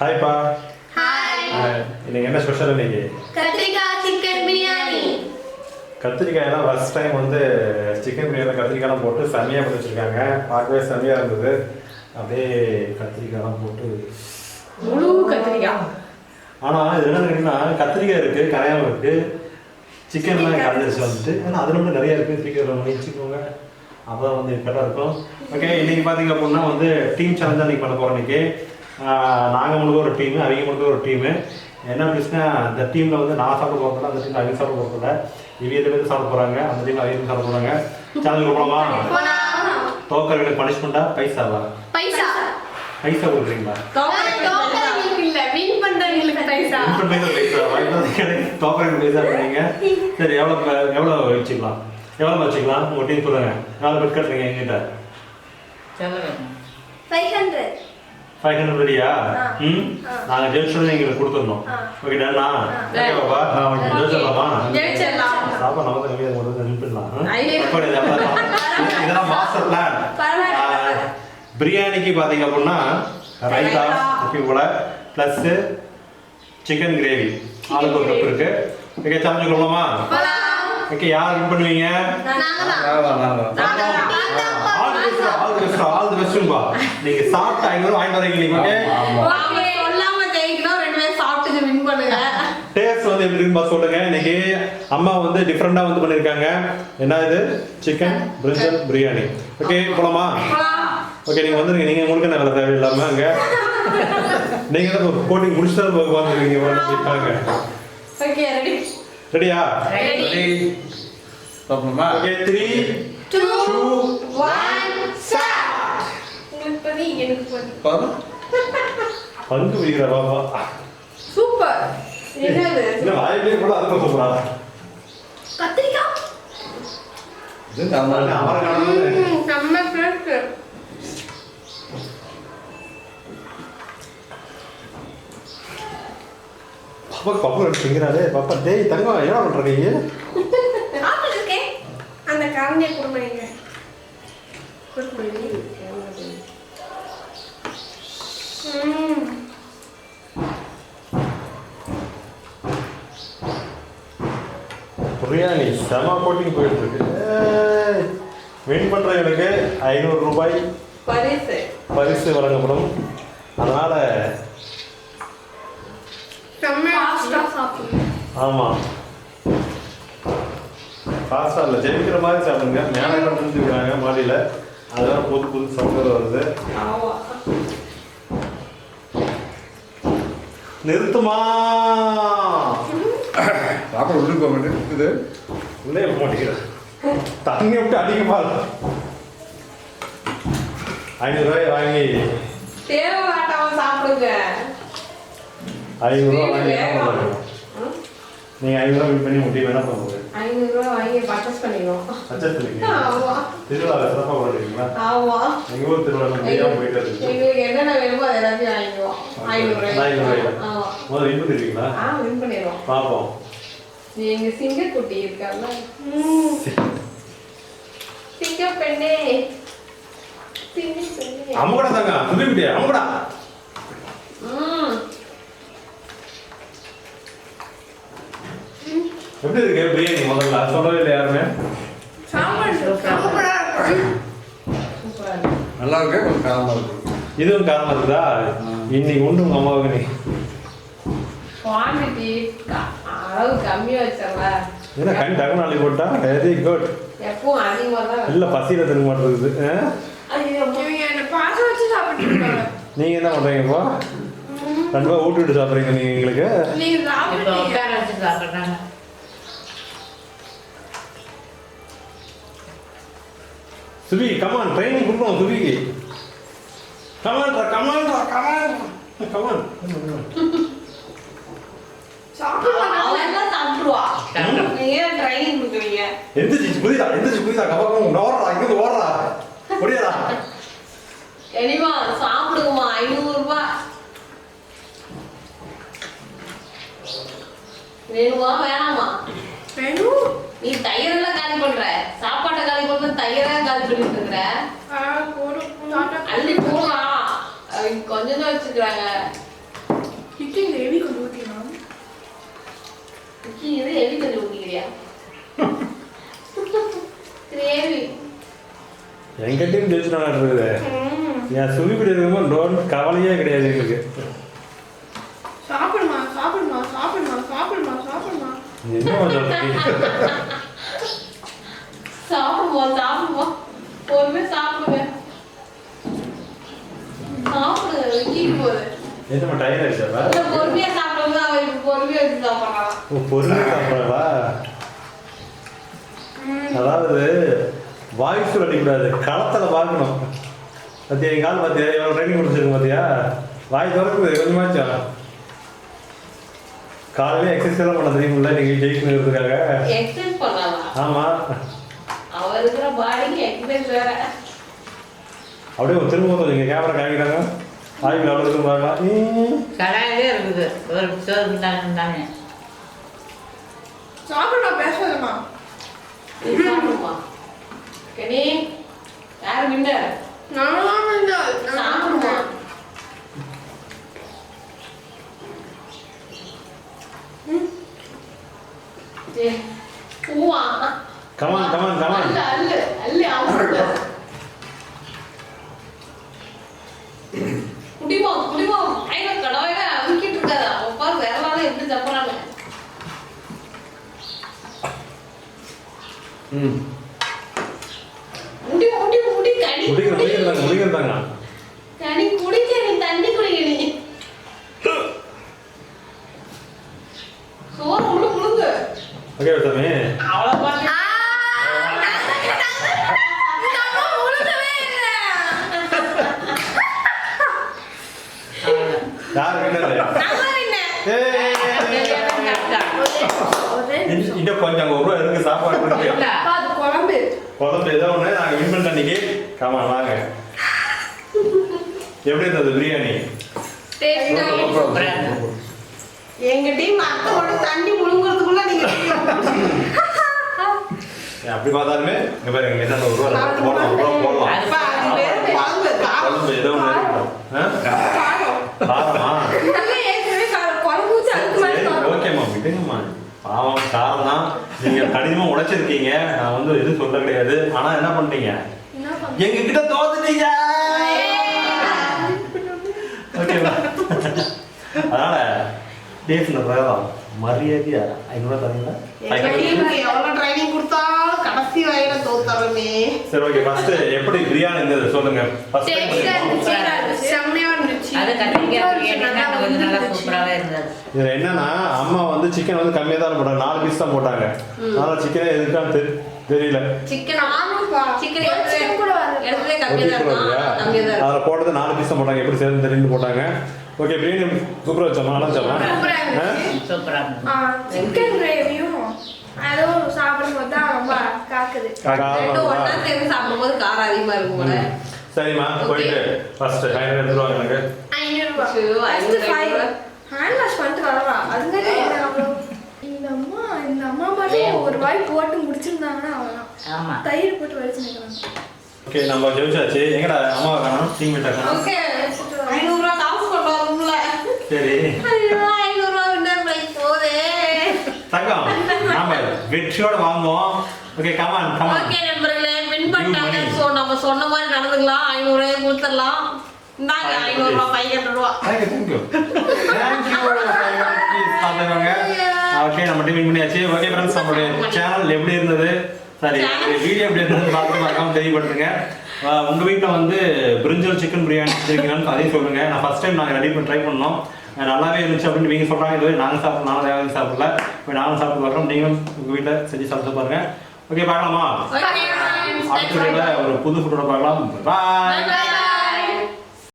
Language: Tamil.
ஹாய்ப்பா ஹாய் ஹாய். இன்னைக்கு என்ன ஸ்பெஷல் இன்னைக்கு? கத்திரிக்காய் சிக்கன் பிரியாணி கத்திரிக்காயெல்லாம் ஃபர்ஸ்ட் டைம் வந்து சிக்கன் பிரியாணி கத்திரிக்காயெல்லாம் போட்டு செம்மையாக பண்ணி வச்சிருக்காங்க. பார்க்கவே செம்மையாக இருந்தது. அப்படியே கத்திரிக்காயெல்லாம் போட்டு. முழு கத்திரிக்காய். ஆனால் இது என்ன கேட்டிங்கன்னா கத்திரிக்காய் இருக்குது கரையாமல் இருக்குது சிக்கன்லாம் கலந்துருச்சு வந்துட்டு. ஆனால் அதில் மட்டும் நிறைய இருக்குது சீக்கிரம் வச்சுக்கோங்க. அப்போ தான் வந்து கரெக்டாக இருக்கும். ஓகே இன்னைக்கு பார்த்தீங்க அப்படின்னா வந்து டீம் சேலஞ்ச் அன்றைக்கி பண்ண போகிறோம் இன்னைக்கு. நாங்கள் முழுக்க ஒரு டீமு அவங்க முழுக்க ஒரு டீமு என்ன பிரச்சனை? அந்த டீமில் வந்து நான் சாப்பிட போகிறதில்ல அந்த டீமில் அவங்க சாப்பிட போகிறதில்ல இவங்க எது பேர் சாப்பிட போகிறாங்க அந்த டீமில் அவங்க சாப்பிட போகிறாங்க சேலஞ்ச் போகலாமா தோக்கர்களுக்கு பனிஷ்மெண்ட்டாக பைசாவா? பைசா. பைசா கொடுக்குறீங்களா? தோக்கறவங்களுக்கு இல்ல வின் பண்றவங்களுக்கு பைசா. தோக்கருக்கு பைசா. பண்ணீங்க. சரி எவ்வளோ எவ்வளோ வச்சுக்கலாம்? எவ்வளோ வச்சுக்கலாம்? உங்கள் டீம் சொல்லுங்க. எவ்வளோ பெட் கட்டுறீங்க எங்கிட்ட. ஃபைவ் ஹண்ட்ரட் ஃபைவ் ஹண்ட்ரட் ரெடியா. ம். நாங்கள் ஜெயிச்சோம் எங்களுக்கு கொடுத்துடணும். ஆ. ஓகே டன்னா ஆ. ஓகே. பாப்பா ஜெயிச்சிடலாமா. நம்ம தான் கம்மியாக கொண்டு நின்றுடலாம் ஐயே. இதெல்லாம் மாஸ்டர் பிளான். பிரியாணிக்கு பார்த்தீங்க அப்படின்னா ரைத்தா. முக்கிய கூட ப்ளஸ்ஸு சிக்கன் கிரேவி ஆளுக்கு ஒரு கப் இருக்கு. ஓகே சமைச்சுக்கலாமா போலாம். ஓகே யார் வின் பண்ணுவீங்க. All the best all the best பெஸ்ட்பா நீங்க சாப்பிட்டு ஐநூறு வாங்கிட்டு வரீங்க நீங்க. ஓகே நாம சொல்லாம ஜெயிக்கணும் ரெண்டு பேரும் சாப்பிட்டு வின் பண்ணுங்க. டேஸ்ட் வந்து எப்படி இருக்குன்னு பார்த்து சொல்லுங்க. இன்னைக்கு அம்மா வந்து டிஃப்ரெண்டா வந்து பண்ணிருக்காங்க. என்ன இது? சிக்கன் பிரிஞ்சல் பிரியாணி ஓகே போலாமா? ஓகே நீங்க வந்துருங்க. நீங்க உங்களுக்கு நல்ல தேவையில்லாம அங்க? நீங்க தான் கோட்டிங் முடிச்சுட்டு போக வந்துருக்கீங்க வந்துருக்காங்க ஓகே ரெடி ரெடியா ready okay three Two, one, start. உங்களுக்கு பதி எனக்கு பதி பங்கு விடுகிற பாப்பா சூப்பர் என்னது இல்ல வாயிலே கூட அர்த்தம் சொல்றா கத்திரிக்காய் டேஸ்ட் பாப்பா பப்பு எடுத்துங்கிறாரு பாப்பா டேய் தங்கம் என்ன பண்ற இருக்கே அந்த கரண்டியை கொடுமைங்க ம். பிரியாணி செம கோட்டிங் போயிட்டு இருக்கு. வின் பண்றவங்களுக்கு ஐநூறு ரூபாய் பரிசு. பரிசு வழங்கப்படும். அதனால ஆமா. ஃபாஸ்டா இல்லை ஜெயிக்கிற மாதிரி சாப்பிடுங்க. மேலே எல்லாம் புரிஞ்சுக்கிறாங்க மாடியில். அதெல்லாம் புது புது சவுண்டர் வருது. நிறுத்துமா? சாப்பாடு உள்ளுக்கு போக மாட்டேன். இருக்குது உள்ளே போக மாட்டேங்கிறேன் தண்ணி விட்டு அடிக்க பாரு. ஐநூறுரூவாய் வாங்கி. சாப்பிடுங்க. ஐநூறுரூவா வாங்கி என்ன பண்ணுறது நீங்கள் ஐநூறுரூவா வின் பண்ணி முடியும் என்ன பண்ணுறது ஐநூறு ரூபாய் வாங்கி பர்ச்சேஸ் பண்ணிடுவோம். பர்ச்சேஸ் பண்ணிக்கிறீங்க ஆமா. திருவிழாவில் சிறப்பாக கொண்டாடுறீங்களா ஆமா. எங்கள் ஊர் திருவிழா முடியாமல் போயிட்டு இருக்கு எங்களுக்கு என்னென்ன வேணுமோ அது எல்லாத்தையும் ரூபாய். ஆமா. முதல்ல வின் ஆ வின் பண்ணிடுவோம். பார்ப்போம் எங்க சிங்கக்குட்டி இருக்காங்க சிங்க பெண்ணே. சிங்க பெண்ணே. தாங்க தும்பிக்கிட்டே அம்மகடா ம் எப்படி இருக்கு பிரியாணி முதல்ல? சொல்லவே இல்லை யாருமே. நல்லா இருக்கு கொஞ்சம் காரமாக இருக்கு. இதுவும் காரணம் இருக்குதா? இன்னைக்கு உண்டு உங்க அம்மாவுக்கு நீ. குவான்டிட்டி அளவு கம்மியா வச்சாங்க என்ன கண் டக்கு நாளைக்கு போட்டா? வெரி குட் எப்பவும் அதிகமா தான் இல்ல பசியில திரும்ப மாட்டேங்குது நீங்க என்ன பண்றீங்க இப்போ? ரெண்டு ரூபா ஊட்டி விட்டு சாப்பிடுறீங்க நீங்க எங்களுக்கு. நீங்க சாப்பிட்றாங்க. சுபி கமான் ட்ரைனிங் கொடுக்கணும் சுபிக்கு come on come on come on come on எந்திரிச்சு புரியுதா எந்திரிச்சு புரியுதா கபாக்கம் ஓடுறா இங்க ஓடுறா புரியுதா எனிமா சாப்பிடுங்கம்மா ஐநூறு ரூபாய் வேணுமா வேணாமா வேணும் நீ தயிரெல்லாம் காலி பண்ற கையில தான் கால் பண்ணிட்டு இருக்கிற அள்ளி போலாம் கொஞ்சம் கவலையே கிடையாது எங்களுக்கு. சாப்பிடுமா சாப்பிடுமா சாப்பிடுமா சாப்பிடுமா சாப்பிடுமா. என்ன சாப்பிடுவோம் சாப்பிடுவோம். பொறுமையா சாப்பிடுங்க. சாப்பிடு வெக்கிட்டு போகுது என்ன டயர் ஆயிடுச்சா பொறுமையா சாப்பிடும்போது அவன் இப்ப பொறுமையா வச்சு பொருள் சாப்பிட்றா அதாவது வாய்ஸ் அடிக்கூடாது களத்துல பார்க்கணும் பத்தியா எங்க ஆள் பார்த்தியா எவ்வளோ ட்ரைனிங் கொடுத்துருக்கு பார்த்தியா வாய் திறக்குது கொஞ்சமாச்சும் காலையில எக்ஸசைஸ் எல்லாம் பண்ண தெரியுமில்ல நீங்க ஜெயிக்கணுங்கிறதுக்காக. எக்ஸசைஸ் பண்ணலாம்? ஆமா அவன் இருக்கிற பாடிக்கு எக்ஸசைஸ் வேற அப்படியே ஒரு திரும்ப நீங்க கேமரா காமிக்கிறாங்க. ஆய்வு அவ்வளோ இருக்கும் பார்க்கலாம் ம். கடாயிலே இருக்குது. ஒரு சோறு தானே சாப்பிடுமா பேசாதம்மா. சாப்பிடுமா? கனி யாரு மின்ன நானும் இந்த சாப்பிடுமா? Come on, come on, come on. முடி முடி முடி கனி முடிக்கிறாங்க முடிக்கிறாங்க கனி குடிக்க தண்ணி குடிக்க நீ. சோறு முழு முழுங்கு. ஓகே சாமி அவ்வளவு யார் வின்னரு இன்னும் கொஞ்சம் ஒரு ரூபா இருக்கு சாப்பாடு இருக்கு குழம்பு. குழம்பு ஏதோ ஒன்று நாங்கள் வின் பண்ணிட்ட அன்னைக்கு காமா வாங்க. எப்படி இருந்தது பிரியாணி? எங்க டீம் அத்தோட தண்ணி முழுங்குறதுக்குள்ள நீங்க அப்படி பார்த்தாலுமே இங்க பாருங்க என்ன ஒரு ரூபா போடலாம் ஒரு ரூபா போடலாம். குழம்பு ஏதோ ஒன்று ஆ? காரம். ஓகேம்மா விடுங்கம்மா. பாவம் காரம் தான் நீங்க கடினமா உடைச்சிருக்கீங்க நான் வந்து எதுவும் சொல்ல கிடையாது. ஆனா என்ன பண்றீங்க பண்றது? எங்க கிட்ட தோத்துட்டீங்க. ஓகேவா? அதனால பேசின பிரகாரம். மரியாதையா ஐநூறுவா தரீங்களா? எவ்வளவு ட்ரைனிங் கொடுத்தாலும் கடைசி வரையில தோத்தரமே சரி ஓகே ஃபர்ஸ்ட் எப்படி பிரியாணி இருந்தது சொல்லுங்க. ஃபர்ஸ்ட் செம்மையா இருந்துச்சு. அது இதுல என்னன்னா அம்மா வந்து சிக்கன் வந்து கம்மியா தான் போட்டாங்க. நாலு பீஸ் தான் போட்டாங்க. அதனால சிக்கனே எதுக்கான்னு தெரி- தெரியல. சிக்கன். சிக்கன் கூட அதில் போட்டது நாலு பீஸ் தான் போட்டாங்க. எப்படி சேர்ந்து தெரிஞ்சு போட்டாங்க. ஓகே பிரியாணி சூப்பராக வச்சோம் நல்லா வச்சோமா chicken gravy-யும் அதுவும் சாப்பிடும்போது தான் காக்குது ரெண்டும் ஒண்ணா சேர்ந்து சாப்பிடும்போது காரம் அதிகமா இருக்கும் போல. சரிம்மா போயிட்டு ஃபர்ஸ்ட் எனக்கு. ஐநூறு ரூபாய். wash பண்ணிட்டு வரவா? அதுதானே என்ன அவ்வளோ? இந்த அம்மா இந்த அம்மா மட்டும் ஒரு வாய் போட்டு முடிச்சிருந்தாங்கன்னா தயிர் போட்டு ஓகே நம்ம ஜெயிச்சாச்சு எங்கடா அம்மா காணும்? டீம்மேட் காணும்? ஓகே ஐநூறு ரூபாய் காசு வரணும்ல. சரி. ஐநூறு ரூபாய் வின்னர் பிரைஸ் போதே. தங்கம் நாம வெற்றியோட வாங்குவோம். Okay come on come on okay நண்பர்களே வின் பண்ணிட்டாங்க. ஸோ நம்ம சொன்ன மாதிரி நடந்துக்கலாம். ஐநூறு ரூபாய் கொடுத்துடலாம். இந்தாங்க ரூபாய் தேங்க்யூ தேங்க்யூ பார்த்துக்கோங்க. ஓகே நம்ம டீம் பண்ணியாச்சு. ஓகே ஃப்ரெண்ட்ஸ் நம்மளுடைய சேனல் எப்படி இருந்தது? சாரி வீடியோ எப்படி இருந்தது பார்த்து மறக்காம தெரியப்படுத்துங்க. உங்க வீட்டில் வந்து பிரிஞ்சல் சிக்கன் பிரியாணி வச்சிருக்கீங்கன்னு அதையும் சொல்லுங்க. நான் ஃபர்ஸ்ட் டைம் நாங்கள் ரெடி பண்ணி ட்ரை பண்ணோம். நல்லாவே இருந்துச்சு அப்படின்னு நீங்கள் சொல்கிறாங்க இதுவே நாங்கள் சாப்பிட நானும் யாரும் சாப்பிடல. இப்போ நானும் சாப்பிட்டு பார்க்குறோம். நீங்களும் உங்கள் வீட்டில் செஞ்சு சாப்பிட்டு பாருங்க. ஓகே பார்க்கலாமா? அடுத்த ஒரு புது ஃபுட்டோட பார்க்கலாம். பாய்.